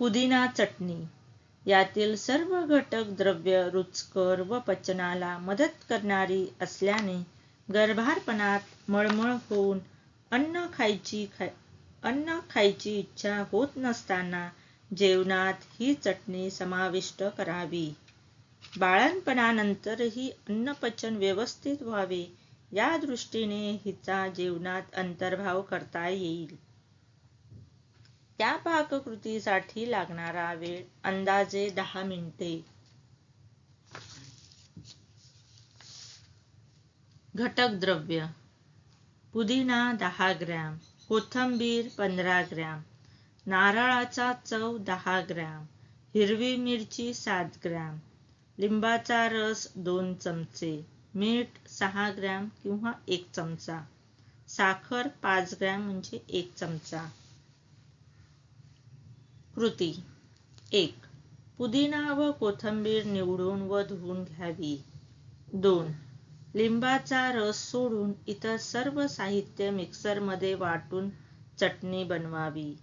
पुदिना चटणी. यातील सर्व घटक द्रव्य रुचकर व पचनाला मदत करणारी असल्याने गर्भारपणात मळमळ होऊन अन्न खायची अन्न खायची इच्छा होत नसताना जेवणात ही चटणी समाविष्ट करावी. बाळणपणानंतरही अन्नपचन व्यवस्थित व्हावे या दृष्टीने हिचा जेवणात अंतर्भाव करता येईल. त्या पाककृतीसाठी लागणारा वेळ अंदाजे दहा मिनिटे. घटक द्रव्य. पुदिना दहा ग्रॅम. कोथिंबीर पंधरा ग्रॅम. नारळाचा चव दहा ग्रॅम. हिरवी मिरची सात ग्रॅम. लिंबाचा रस दोन चमचे. मीठ सहा ग्रॅम किंवा एक चमचा. साखर पाच ग्रॅम म्हणजे एक चमचा. कृती. एक पुदिना व कोथिंबीर निवडून व धुवून घ्यावी. दोन लिंबाचा रस सोडून इतर सर्व साहित्य मिक्सरमध्ये वाटून चटणी बनवावी.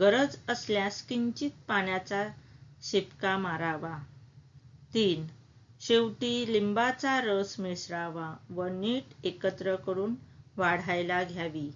गरज असल्यास किंचित पाण्याचा शिपका मारावा. तीन शेवटी लिंबाचा रस मिसळावा व नीट एकत्र करून वाढायला घ्यावी.